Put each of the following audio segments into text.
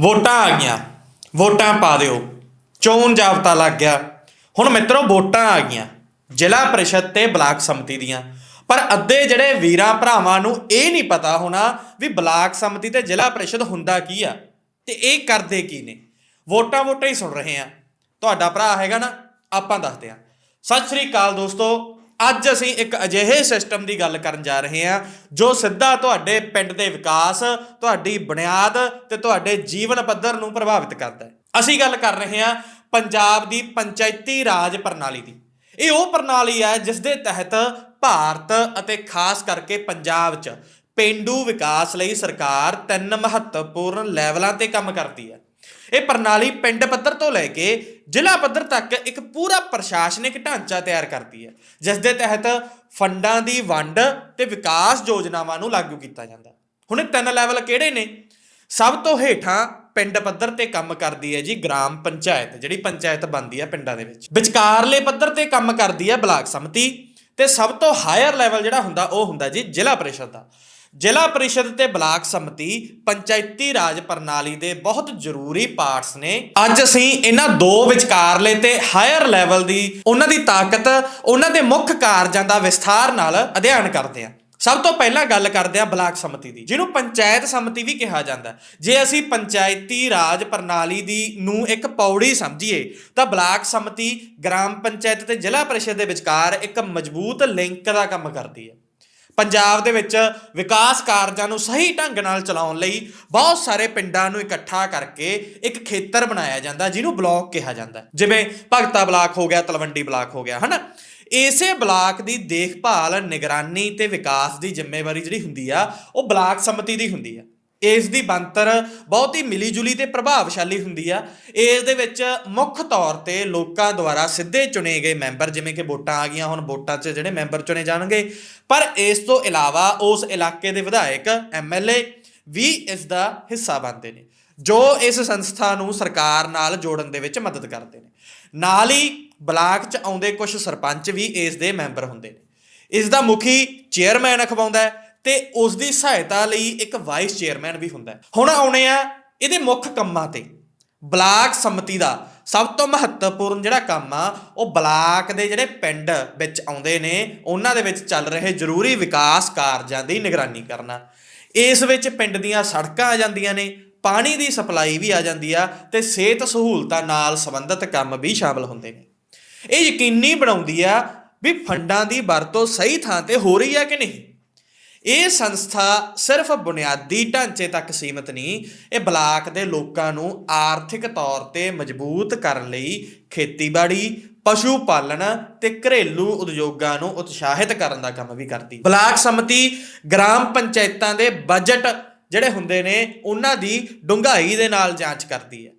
ਵੋਟਾਂ ਆ ਗਈਆਂ। ਵੋਟਾਂ ਪਾ ਦਿਓ। ਚੋਣ ਜਾਬਤਾ ਲੱਗ ਗਿਆ। ਹੁਣ ਮਿੱਤਰੋ, ਵੋਟਾਂ ਆ ਗਈਆਂ। ਜ਼ਿਲ੍ਹਾ ਪ੍ਰੀਸ਼ਦ ਤੇ ਬਲਾਕ ਸੰਮਤੀ ਦੀਆਂ। ਪਰ ਅੱਧੇ ਜਿਹੜੇ ਵੀਰਾਂ ਭਰਾਵਾਂ ਨੂੰ ਇਹ ਨਹੀਂ ਪਤਾ ਹੋਣਾ ਵੀ ਬਲਾਕ ਸੰਮਤੀ ਤੇ ਜ਼ਿਲ੍ਹਾ ਪ੍ਰੀਸ਼ਦ ਹੁੰਦਾ ਕੀ ਆ ਤੇ ਇਹ ਕਰਦੇ ਕੀ ਨੇ। ਵੋਟਾਂ ਵੋਟਾਂ ਹੀ ਸੁਣ ਰਹੇ ਆ ਤੁਹਾਡਾ ਭਰਾ ਹੈਗਾ ਨਾ, ਆਪਾਂ ਦੱਸਦੇ ਆ ਸਤਿ ਸ੍ਰੀ ਅਕਾਲ ਦੋਸਤੋ। ਅੱਜ ਅਸੀਂ ਇੱਕ ਅਜਿਹੇ ਸਿਸਟਮ ਦੀ ਗੱਲ ਕਰਨ ਜਾ ਰਹੇ ਹਾਂ, ਜੋ ਸਿੱਧਾ ਤੁਹਾਡੇ ਪਿੰਡ ਦੇ ਵਿਕਾਸ, ਤੁਹਾਡੀ ਬੁਨਿਆਦ ਤੇ ਤੁਹਾਡੇ ਜੀਵਨ ਪੱਧਰ ਨੂੰ ਪ੍ਰਭਾਵਿਤ ਕਰਦਾ ਹੈ। ਅਸੀਂ ਗੱਲ ਕਰ ਰਹੇ ਹਾਂ ਪੰਜਾਬ ਦੀ ਪੰਚਾਇਤੀ ਰਾਜ ਪ੍ਰਣਾਲੀ ਦੀ। ਇਹ ਉਹ ਪ੍ਰਣਾਲੀ ਹੈ ਜਿਸ ਦੇ ਤਹਿਤ ਭਾਰਤ ਅਤੇ ਖਾਸ ਕਰਕੇ ਪੰਜਾਬ 'ਚ ਪੇਂਡੂ ਵਿਕਾਸ ਲਈ ਸਰਕਾਰ ਤਿੰਨ ਮਹੱਤਵਪੂਰਨ ਲੈਵਲਾਂ ਤੇ ਕੰਮ ਕਰਦੀ ਹੈ। ਇਹ ਪ੍ਰਣਾਲੀ ਪਿੰਡ ਪੱਧਰ ਤੋਂ ਲੈ ਕੇ ਜ਼ਿਲ੍ਹਾ ਪੱਧਰ ਤੱਕ ਇੱਕ ਪੂਰਾ ਪ੍ਰਸ਼ਾਸਨਿਕ ਢਾਂਚਾ ਤਿਆਰ ਕਰਦੀ ਹੈ, ਜਿਸ ਦੇ ਤਹਿਤ ਫੰਡਾਂ ਦੀ ਵੰਡ ਤੇ ਵਿਕਾਸ ਯੋਜਨਾਵਾਂ ਨੂੰ ਲਾਗੂ ਕੀਤਾ ਜਾਂਦਾ। ਹੁਣ ਇਹ ਤਿੰਨ ਲੈਵਲ ਕਿਹੜੇ ਨੇ? ਸਭ ਤੋਂ ਹੇਠਾਂ ਪਿੰਡ ਪੱਧਰ ਤੇ ਕੰਮ ਕਰਦੀ ਹੈ ਜੀ ਗ੍ਰਾਮ ਪੰਚਾਇਤ, ਜਿਹੜੀ ਪੰਚਾਇਤ ਬਣਦੀ ਹੈ ਪਿੰਡਾਂ ਦੇ ਵਿੱਚ। ਵਿਚਕਾਰਲੇ ਪੱਧਰ ਤੇ ਕੰਮ ਕਰਦੀ ਹੈ ਬਲਾਕ ਸਮਿਤੀ ਤੇ ਸਭ ਤੋਂ ਹਾਇਰ ਲੈਵਲ ਜਿਹੜਾ ਹੁੰਦਾ ਉਹ ਹੁੰਦਾ ਜੀ ਜ਼ਿਲ੍ਹਾ ਪ੍ਰੀਸ਼ਦ ਦਾ। ਜ਼ਿਲ੍ਹਾ ਪ੍ਰੀਸ਼ਦ ਤੇ ਬਲਾਕ ਸੰਮਤੀ ਪੰਚਾਇਤੀ ਰਾਜ ਪ੍ਰਣਾਲੀ ਦੇ ਬਹੁਤ ਜ਼ਰੂਰੀ ਪਾਰਟਸ ਨੇ। ਅੱਜ ਅਸੀਂ ਇਹਨਾਂ ਦੋ ਵਿਚਕਾਰਲੇ ਤੇ ਹਾਇਰ ਲੈਵਲ ਦੀ ਉਹਨਾਂ ਦੀ ਤਾਕਤ, ਉਹਨਾਂ ਦੇ ਮੁੱਖ ਕਾਰਜਾਂ ਦਾ ਵਿਸਥਾਰ ਨਾਲ ਅਧਿਐਨ ਕਰਦੇ ਹਾਂ। ਸਭ ਤੋਂ ਪਹਿਲਾਂ ਗੱਲ ਕਰਦੇ ਹਾਂ ਬਲਾਕ ਸੰਮਤੀ ਦੀ, ਜਿਹਨੂੰ ਪੰਚਾਇਤ ਸੰਮਤੀ ਵੀ ਕਿਹਾ ਜਾਂਦਾ ਜੇ ਅਸੀਂ ਪੰਚਾਇਤੀ ਰਾਜ ਪ੍ਰਣਾਲੀ ਦੀ ਨੂੰ ਇੱਕ ਪੌੜੀ ਸਮਝੀਏ, ਤਾਂ ਬਲਾਕ ਸੰਮਤੀ ਗ੍ਰਾਮ ਪੰਚਾਇਤ ਤੇ ਜ਼ਿਲ੍ਹਾ ਪਰਿਸ਼ਦ ਦੇ ਵਿਚਕਾਰ ਇੱਕ ਮਜ਼ਬੂਤ ਲਿੰਕ ਦਾ ਕੰਮ ਕਰਦੀ ਹੈ। ਪੰਜਾਬ ਦੇ ਵਿੱਚ ਵਿਕਾਸ ਕਾਰਜਾਂ ਨੂੰ ਸਹੀ ਢੰਗ ਨਾਲ ਚਲਾਉਣ ਲਈ ਬਹੁਤ ਸਾਰੇ ਪਿੰਡਾਂ ਨੂੰ ਇਕੱਠਾ ਕਰਕੇ ਇੱਕ ਖੇਤਰ ਬਣਾਇਆ ਜਾਂਦਾ, ਜਿਹਨੂੰ ਬਲਾਕ ਕਿਹਾ ਜਾਂਦਾ। ਜਿਵੇਂ ਭਗਤਾ ਬਲਾਕ ਹੋ ਗਿਆ, ਤਲਵੰਡੀ ਬਲਾਕ ਹੋ ਗਿਆ, ਹਨਾ? ਇਸੇ ਬਲਾਕ ਦੀ ਦੇਖਭਾਲ, ਨਿਗਰਾਨੀ ਤੇ ਵਿਕਾਸ ਦੀ ਜ਼ਿੰਮੇਵਾਰੀ ਜਿਹੜੀ ਹੁੰਦੀ ਆ, ਉਹ ਬਲਾਕ ਸੰਮਤੀ ਦੀ ਹੁੰਦੀ ਆ। ਇਸ ਦੀ ਬਣਤਰ ਬਹੁਤ ਹੀ ਮਿਲੀਜੁਲੀ ਤੇ ਪ੍ਰਭਾਵਸ਼ਾਲੀ ਹੁੰਦੀ ਆ। ਇਸ ਦੇ ਵਿੱਚ ਮੁੱਖ ਤੌਰ ਤੇ ਲੋਕਾਂ ਦੁਆਰਾ ਸਿੱਧੇ ਚੁਣੇ ਗਏ ਮੈਂਬਰ ਜਿਵੇਂ ਕਿ ਵੋਟਾਂ ਆ ਗਈਆਂ, ਹੁਣ ਵੋਟਾਂ 'ਚ ਜਿਹੜੇ ਮੈਂਬਰ ਚੁਣੇ ਜਾਣਗੇ। ਪਰ ਇਸ ਤੋਂ ਇਲਾਵਾ ਉਸ ਇਲਾਕੇ ਦੇ ਵਿਧਾਇਕ ਐਮਐਲਏ ਵੀ ਇਸ ਦਾ ਹਿੱਸਾ ਬਣਦੇ ਨੇ, ਜੋ ਇਸ ਸੰਸਥਾ ਨੂੰ ਸਰਕਾਰ ਨਾਲ ਜੋੜਨ ਦੇ ਵਿੱਚ ਮਦਦ ਕਰਦੇ ਨੇ। ਨਾਲ ਹੀ ਬਲਾਕ 'ਚ ਆਉਂਦੇ ਕੁਝ ਸਰਪੰਚ ਵੀ ਇਸ ਦੇ ਮੈਂਬਰ ਹੁੰਦੇ ਨੇ। ਇਸ ਦਾ ਮੁਖੀ ਚੇਅਰਮੈਨ ਅਖਵਾਉਂਦਾ ਹੈ। ਤੇ ਉਸ ਦੀ ਸਹਾਇਤਾ ਲਈ ਇੱਕ ਵਾਈਸ ਚੇਅਰਮੈਨ ਵੀ ਹੁੰਦਾ ਹੈ। ਹੁਣ ਆਉਣੇ ਆ ਇਹਦੇ ਮੁੱਖ ਕੰਮਾਂ ਤੇ। ਬਲਾਕ ਸੰਮਤੀ ਦਾ ਸਭ ਤੋਂ ਮਹੱਤਵਪੂਰਨ ਜਿਹੜਾ ਕੰਮ ਆ, ਉਹ ਬਲਾਕ ਦੇ ਜਿਹੜੇ ਪਿੰਡ ਵਿੱਚ ਆਉਂਦੇ ਨੇ, ਉਹਨਾਂ ਦੇ ਵਿੱਚ ਚੱਲ ਰਹੇ ਜ਼ਰੂਰੀ ਵਿਕਾਸ ਕਾਰਜਾਂ ਦੀ ਨਿਗਰਾਨੀ ਕਰਨਾ। ਇਸ ਵਿੱਚ ਪਿੰਡ ਦੀਆਂ ਸੜਕਾਂ ਆ ਜਾਂਦੀਆਂ ਨੇ, ਪਾਣੀ ਦੀ ਸਪਲਾਈ ਵੀ ਆ ਜਾਂਦੀ ਆ ਤੇ ਸਿਹਤ ਸਹੂਲਤਾਂ ਨਾਲ ਸੰਬੰਧਿਤ ਕੰਮ ਵੀ ਸ਼ਾਮਲ ਹੁੰਦੇ ਨੇ। ਇਹ ਯਕੀਨੀ ਬਣਾਉਂਦੀ ਆ ਵੀ ਫੰਡਾਂ ਦੀ ਵਰਤੋਂ ਸਹੀ ਥਾਂ ਤੇ ਹੋ ਰਹੀ ਆ ਕਿ ਨਹੀਂ। ਇਹ ਸੰਸਥਾ ਸਿਰਫ ਬੁਨਿਆਦੀ ਢਾਂਚੇ ਤੱਕ ਸੀਮਿਤ ਨਹੀਂ, ਇਹ ਬਲਾਕ ਦੇ ਲੋਕਾਂ ਨੂੰ ਆਰਥਿਕ ਤੌਰ ਤੇ ਮਜ਼ਬੂਤ ਕਰਨ ਲਈ ਖੇਤੀਬਾੜੀ, ਪਸ਼ੂ ਪਾਲਣ ਤੇ ਘਰੇਲੂ ਉਦਯੋਗਾਂ ਨੂੰ ਉਤਸ਼ਾਹਿਤ ਕਰਨ ਦਾ ਕੰਮ ਵੀ ਕਰਦੀ। ਬਲਾਕ ਸੰਮਤੀ ਗ੍ਰਾਮ ਪੰਚਾਇਤਾਂ ਦੇ ਬਜਟ ਜਿਹੜੇ ਹੁੰਦੇ ਨੇ, ਉਹਨਾਂ ਦੀ ਡੂੰਘਾਈ ਦੇ ਨਾਲ ਜਾਂਚ ਕਰਦੀ ਹੈ।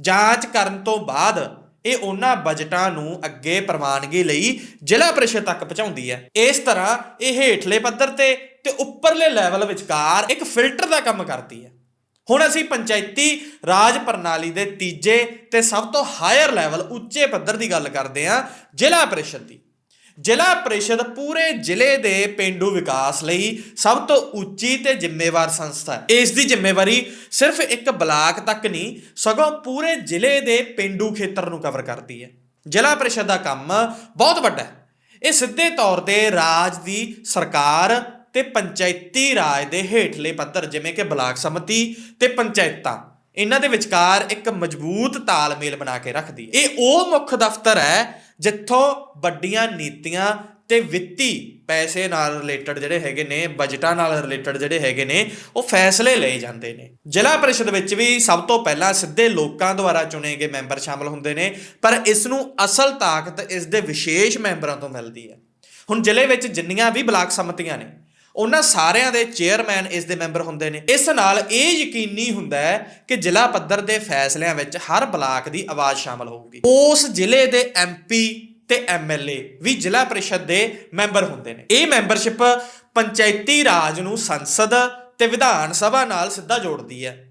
ਜਾਂਚ ਕਰਨ ਤੋਂ ਬਾਅਦ ਇਹ ਉਹਨਾਂ ਬਜਟਾਂ ਨੂੰ ਅੱਗੇ ਪ੍ਰਵਾਨਗੀ ਲਈ ਜ਼ਿਲ੍ਹਾ ਪ੍ਰੀਸ਼ਦ ਤੱਕ ਪਹੁੰਚਾਉਂਦੀ ਹੈ। ਇਸ ਤਰ੍ਹਾਂ ਇਹ ਹੇਠਲੇ ਪੱਧਰ ਤੇ ਤੇ ਉੱਪਰਲੇ ਲੈਵਲ ਵਿਚਕਾਰ ਇੱਕ ਫਿਲਟਰ ਦਾ ਕੰਮ ਕਰਦੀ ਹੈ। ਹੁਣ ਅਸੀਂ ਪੰਚਾਇਤੀ ਰਾਜ ਪ੍ਰਣਾਲੀ ਦੇ ਤੀਜੇ ਤੇ ਸਭ ਤੋਂ ਹਾਇਰ ਲੈਵਲ ਉੱਚੇ ਪੱਧਰ ਦੀ ਗੱਲ ਕਰਦੇ ਹਾਂ ਜ਼ਿਲ੍ਹਾ ਪ੍ਰੀਸ਼ਦ ਦੀ। ਜ਼ਿਲ੍ਹਾ ਪ੍ਰੀਸ਼ਦ ਪੂਰੇ ਜ਼ਿਲ੍ਹੇ ਦੇ ਪਿੰਡੂ ਵਿਕਾਸ ਲਈ ਸਭ ਤੋਂ ਉੱਚੀ ਤੇ ਜ਼ਿੰਮੇਵਾਰ ਸੰਸਥਾ ਹੈ। ਇਸ ਦੀ ਜ਼ਿੰਮੇਵਾਰੀ ਸਿਰਫ ਇੱਕ ਬਲਾਕ ਤੱਕ ਨਹੀਂ, ਸਗੋਂ ਪੂਰੇ ਜ਼ਿਲ੍ਹੇ ਦੇ ਪਿੰਡੂ ਖੇਤਰ ਨੂੰ ਕਵਰ ਕਰਦੀ ਹੈ। ਜ਼ਿਲ੍ਹਾ ਪ੍ਰੀਸ਼ਦ ਦਾ ਕੰਮ ਬਹੁਤ ਵੱਡਾ ਹੈ। ਇਹ ਸਿੱਧੇ ਤੌਰ ਤੇ ਰਾਜ ਦੀ ਸਰਕਾਰ ਤੇ ਪੰਚਾਇਤੀ ਰਾਜ ਦੇ ਹੇਠਲੇ ਪੱਧਰ, ਜਿਵੇਂ ਕਿ ਬਲਾਕ ਸੰਮਤੀ ਤੇ ਪੰਚਾਇਤਾਂ। ਇਹਨਾਂ ਦੇ ਵਿਚਕਾਰ ਇੱਕ ਮਜ਼ਬੂਤ ਤਾਲਮੇਲ ਬਣਾ ਕੇ ਰੱਖਦੀ ਹੈ। ਇਹ ਉਹ ਮੁੱਖ ਦਫ਼ਤਰ ਹੈ ਜਿੱਥੋਂ ਵੱਡੀਆਂ ਨੀਤੀਆਂ ਤੇ ਵਿੱਤੀ ਪੈਸੇ ਨਾਲ ਰਿਲੇਟਡ ਜਿਹੜੇ ਹੈਗੇ ਨੇ ਬਜਟਾਂ ਨਾਲ ਰਿਲੇਟਡ ਜਿਹੜੇ ਹੈਗੇ ਨੇ, ਉਹ ਫੈਸਲੇ ਲਏ ਜਾਂਦੇ ਨੇ। ਜ਼ਿਲ੍ਹਾ ਪਰਿਸ਼ਦ ਵਿੱਚ ਵੀ ਸਭ ਤੋਂ ਪਹਿਲਾਂ ਸਿੱਧੇ ਲੋਕਾਂ ਦੁਆਰਾ ਚੁਣੇ ਗਏ ਮੈਂਬਰ ਸ਼ਾਮਲ ਹੁੰਦੇ ਨੇ, ਪਰ ਇਸ ਨੂੰ ਅਸਲ ਤਾਕਤ ਇਸ ਦੇ ਵਿਸ਼ੇਸ਼ ਮੈਂਬਰਾਂ ਤੋਂ ਮਿਲਦੀ ਹੈ। ਹੁਣ ਜ਼ਿਲ੍ਹੇ ਵਿੱਚ ਜਿੰਨੀਆਂ ਵੀ ਬਲਾਕ ਸੰਮਤੀਆਂ ਨੇ ਉਹਨਾਂ ਸਾਰਿਆਂ ਦੇ ਚੇਅਰਮੈਨ ਇਸ ਦੇ ਮੈਂਬਰ ਹੁੰਦੇ ਨੇ। ਇਸ ਨਾਲ ਇਹ ਯਕੀਨੀ ਹੁੰਦਾ ਹੈ ਕਿ ਜ਼ਿਲ੍ਹਾ ਪੱਧਰ ਦੇ ਫੈਸਲਿਆਂ ਵਿੱਚ ਹਰ ਬਲਾਕ ਦੀ ਆਵਾਜ਼ ਸ਼ਾਮਲ ਹੋਊਗੀ। ਉਸ ਜ਼ਿਲ੍ਹੇ ਦੇ ਐਮਪੀ ਤੇ ਐਮਐਲਏ ਵੀ ਜ਼ਿਲ੍ਹਾ ਪ੍ਰੀਸ਼ਦ ਦੇ ਮੈਂਬਰ ਹੁੰਦੇ ਨੇ। ਇਹ ਮੈਂਬਰਸ਼ਿਪ ਪੰਚਾਇਤੀ ਰਾਜ ਨੂੰ ਸੰਸਦ ਤੇ ਵਿਧਾਨ ਸਭਾ ਨਾਲ ਸਿੱਧਾ ਜੋੜਦੀ ਹੈ।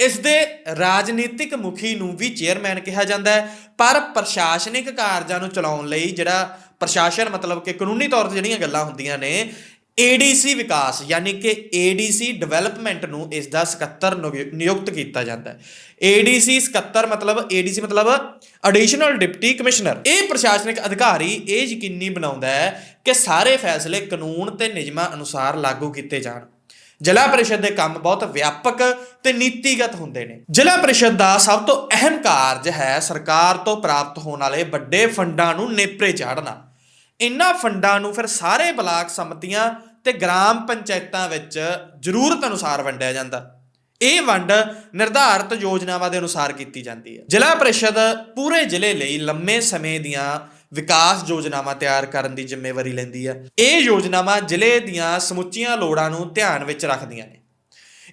ਇਸ ਦੇ ਰਾਜਨੀਤਿਕ ਮੁਖੀ ਨੂੰ ਵੀ ਚੇਅਰਮੈਨ ਕਿਹਾ ਜਾਂਦਾ ਹੈ। ਪਰ ਪ੍ਰਸ਼ਾਸਨਿਕ ਕਾਰਜਾਂ ਨੂੰ ਚਲਾਉਣ ਲਈ ਜਿਹੜਾ ਪ੍ਰਸ਼ਾਸਨ ਮਤਲਬ ਕਿ ਕਾਨੂੰਨੀ ਤੌਰ ਤੇ ਜਿਹੜੀਆਂ ਗੱਲਾਂ ਹੁੰਦੀਆਂ ਨੇ ਏਡੀਸੀ ਵਿਕਾਸ, ਯਾਨੀ ਕਿ ਏਡੀਸੀ ਡਿਵੈਲਪਮੈਂਟ ਨੂੰ ਇਸ ਦਾ ਸਕੱਤਰ ਨਿਯੁ- ਨਿਯੁਕਤ ਕੀਤਾ ਜਾਂਦਾ ਹੈ। ਏਡੀਸੀ ਸਕੱਤਰ ਮਤਲਬ ਏਡੀਸੀ ਮਤਲਬ ਐਡੀਸ਼ਨਲ ਡਿਪਟੀ ਕਮਿਸ਼ਨਰ ਇਹ ਪ੍ਰਸ਼ਾਸਨਿਕ ਅਧਿਕਾਰੀ ਇਹ ਯਕੀਨੀ ਬਣਾਉਂਦਾ ਹੈ ਕਿ ਸਾਰੇ ਫੈਸਲੇ ਕਾਨੂੰਨ ਤੇ ਨਿਯਮਾਂ ਅਨੁਸਾਰ ਲਾਗੂ ਕੀਤੇ ਜਾਣ। ਜ਼ਿਲ੍ਹਾ ਪਰਿਸ਼ਦ ਦੇ ਕੰਮ ਬਹੁਤ ਵਿਆਪਕ ਤੇ ਨੀਤੀਗਤ ਹੁੰਦੇ ਨੇ। ਜ਼ਿਲ੍ਹਾ ਪਰਿਸ਼ਦ ਦਾ ਸਭ ਤੋਂ ਅਹਿਮ ਕਾਰਜ ਹੈ ਸਰਕਾਰ ਤੋਂ ਪ੍ਰਾਪਤ ਹੋਣ ਵਾਲੇ ਵੱਡੇ ਫੰਡਾਂ ਨੂੰ ਨੇਪਰੇ ਚਾੜਨਾ। ਇਹਨਾਂ ਫੰਡਾਂ ਨੂੰ ਫਿਰ ਸਾਰੇ ਬਲਾਕ ਸਮਤੀਆਂ ਤੇ ਗ੍ਰਾਮ ਪੰਚਾਇਤਾਂ ਵਿੱਚ ਜ਼ਰੂਰਤ ਅਨੁਸਾਰ ਵੰਡਿਆ ਜਾਂਦਾ। ਇਹ ਵੰਡ ਨਿਰਧਾਰਤ ਯੋਜਨਾਵਾਂ ਦੇ ਅਨੁਸਾਰ ਕੀਤੀ ਜਾਂਦੀ ਹੈ। ਜ਼ਿਲ੍ਹਾ ਪ੍ਰੀਸ਼ਦ ਪੂਰੇ ਜ਼ਿਲ੍ਹੇ ਲਈ ਲੰਮੇ ਸਮੇਂ ਦੀਆਂ ਵਿਕਾਸ ਯੋਜਨਾਵਾਂ ਤਿਆਰ ਕਰਨ ਦੀ ਜ਼ਿੰਮੇਵਾਰੀ ਲੈਂਦੀ ਹੈ। ਇਹ ਯੋਜਨਾਵਾਂ ਜ਼ਿਲ੍ਹੇ ਦੀਆਂ ਸਮੁੱਚੀਆਂ ਲੋੜਾਂ ਨੂੰ ਧਿਆਨ ਵਿੱਚ ਰੱਖਦੀਆਂ ਨੇ।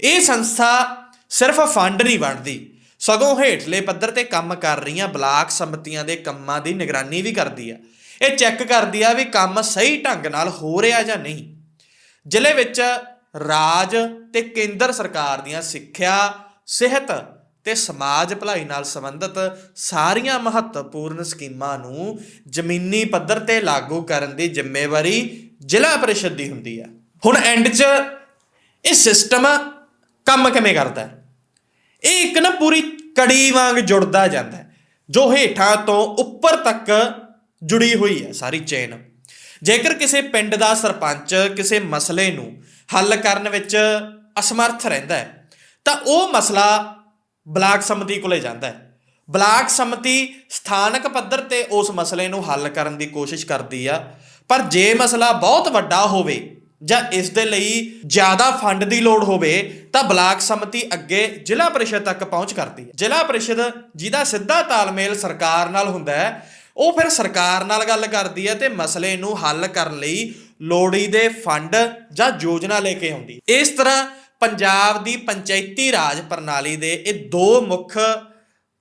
ਇਹ ਸੰਸਥਾ ਸਿਰਫ ਫੰਡ ਨਹੀਂ ਵੰਡਦੀ, ਸਗੋਂ ਹੇਠਲੇ ਪੱਧਰ ਤੇ ਕੰਮ ਕਰ ਰਹੀਆਂ ਬਲਾਕ ਸੰਮਤੀਆਂ ਦੇ ਕੰਮਾਂ ਦੀ ਨਿਗਰਾਨੀ ਵੀ ਕਰਦੀ ਹੈ। ਇਹ ਚੈੱਕ ਕਰਦੀ ਆ ਵੀ ਕੰਮ ਸਹੀ ਢੰਗ ਨਾਲ ਹੋ ਰਿਹਾ ਜਾਂ ਨਹੀਂ। ਜ਼ਿਲ੍ਹੇ ਵਿੱਚ ਰਾਜ ਤੇ ਕੇਂਦਰ ਸਰਕਾਰ ਦੀਆਂ ਸਿੱਖਿਆ, ਸਿਹਤ ਤੇ ਸਮਾਜ ਭਲਾਈ ਨਾਲ ਸੰਬੰਧਿਤ ਸਾਰੀਆਂ ਮਹੱਤਵਪੂਰਨ ਸਕੀਮਾਂ ਨੂੰ ਜ਼ਮੀਨੀ ਪੱਧਰ ਤੇ ਲਾਗੂ ਕਰਨ ਦੀ ਜ਼ਿੰਮੇਵਾਰੀ ਜ਼ਿਲ੍ਹਾ ਪਰਿਸ਼ਦ ਦੀ ਹੁੰਦੀ ਆ। ਹੁਣ ਐਂਡ 'ਚ ਇਹ ਸਿਸਟਮ ਕੰਮ ਕਿਵੇਂ ਕਰਦਾ ਹੈ? ਇਹ ਇੱਕ ਨਾ ਪੂਰੀ ਕੜੀ ਵਾਂਗ ਜੁੜਦਾ ਜਾਂਦਾ ਜੋ ਹੇਠਾਂ ਤੋਂ ਉੱਪਰ ਤੱਕ ਜੁੜੀ ਹੋਈ ਹੈ ਸਾਰੀ ਚੇਨ। ਜੇਕਰ ਕਿਸੇ ਪਿੰਡ ਦਾ ਸਰਪੰਚ ਕਿਸੇ ਮਸਲੇ ਨੂੰ ਹੱਲ ਕਰਨ ਵਿੱਚ ਅਸਮਰਥ ਰਹਿੰਦਾ ਹੈ, ਤਾਂ ਉਹ ਮਸਲਾ ਬਲਾਕ ਸੰਮਤੀ ਕੋਲੇ ਜਾਂਦਾ ਹੈ। ਬਲਾਕ ਸੰਮਤੀ ਸਥਾਨਕ ਪੱਧਰ ਤੇ ਉਸ ਮਸਲੇ ਨੂੰ ਹੱਲ ਕਰਨ ਦੀ ਕੋਸ਼ਿਸ਼ ਕਰਦੀ ਆ, ਪਰ ਜੇ ਮਸਲਾ ਬਹੁਤ ਵੱਡਾ ਹੋਵੇ ਜਾਂ ਇਸ ਦੇ ਲਈ ਜ਼ਿਆਦਾ ਫੰਡ ਦੀ ਲੋੜ ਹੋਵੇ, ਤਾਂ ਬਲਾਕ ਸੰਮਤੀ ਅੱਗੇ ਜ਼ਿਲ੍ਹਾ ਪਰਿਸ਼ਦ ਤੱਕ ਪਹੁੰਚ ਕਰਦੀ ਹੈ। ਜ਼ਿਲ੍ਹਾ ਪਰਿਸ਼ਦ ਜਿਹਦਾ ਸਿੱਧਾ ਤਾਲਮੇਲ ਸਰਕਾਰ ਨਾਲ ਹੁੰਦਾ ਹੈ ਉਹ ਫਿਰ ਸਰਕਾਰ ਨਾਲ ਗੱਲ ਕਰਦੀ ਹੈ ਤੇ ਮਸਲੇ ਨੂੰ ਹੱਲ ਕਰਨ ਲਈ ਲੋੜੀਂਦੇ ਫੰਡ ਜਾਂ ਯੋਜਨਾ ਲੈ ਕੇ ਆਉਂਦੀ ਇਸ ਤਰ੍ਹਾਂ ਪੰਜਾਬ ਦੀ ਪੰਚਾਇਤੀ ਰਾਜ ਪ੍ਰਣਾਲੀ ਦੇ ਇਹ ਦੋ ਮੁੱਖ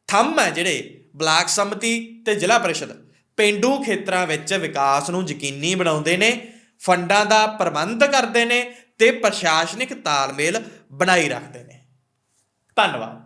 ਥੰਮ ਹੈ ਜਿਹੜੇ ਬਲਾਕ ਸੰਮਤੀ ਤੇ ਜ਼ਿਲ੍ਹਾ ਪ੍ਰੀਸ਼ਦ। ਪਿੰਡੂ ਖੇਤਰਾਂ ਵਿੱਚ ਵਿਕਾਸ ਨੂੰ ਯਕੀਨੀ ਬਣਾਉਂਦੇ ਨੇ, ਫੰਡਾਂ ਦਾ ਪ੍ਰਬੰਧ ਕਰਦੇ ਨੇ ਤੇ ਪ੍ਰਸ਼ਾਸਨਿਕ ਤਾਲਮੇਲ ਬਣਾਈ ਰੱਖਦੇ ਨੇ। ਧੰਨਵਾਦ।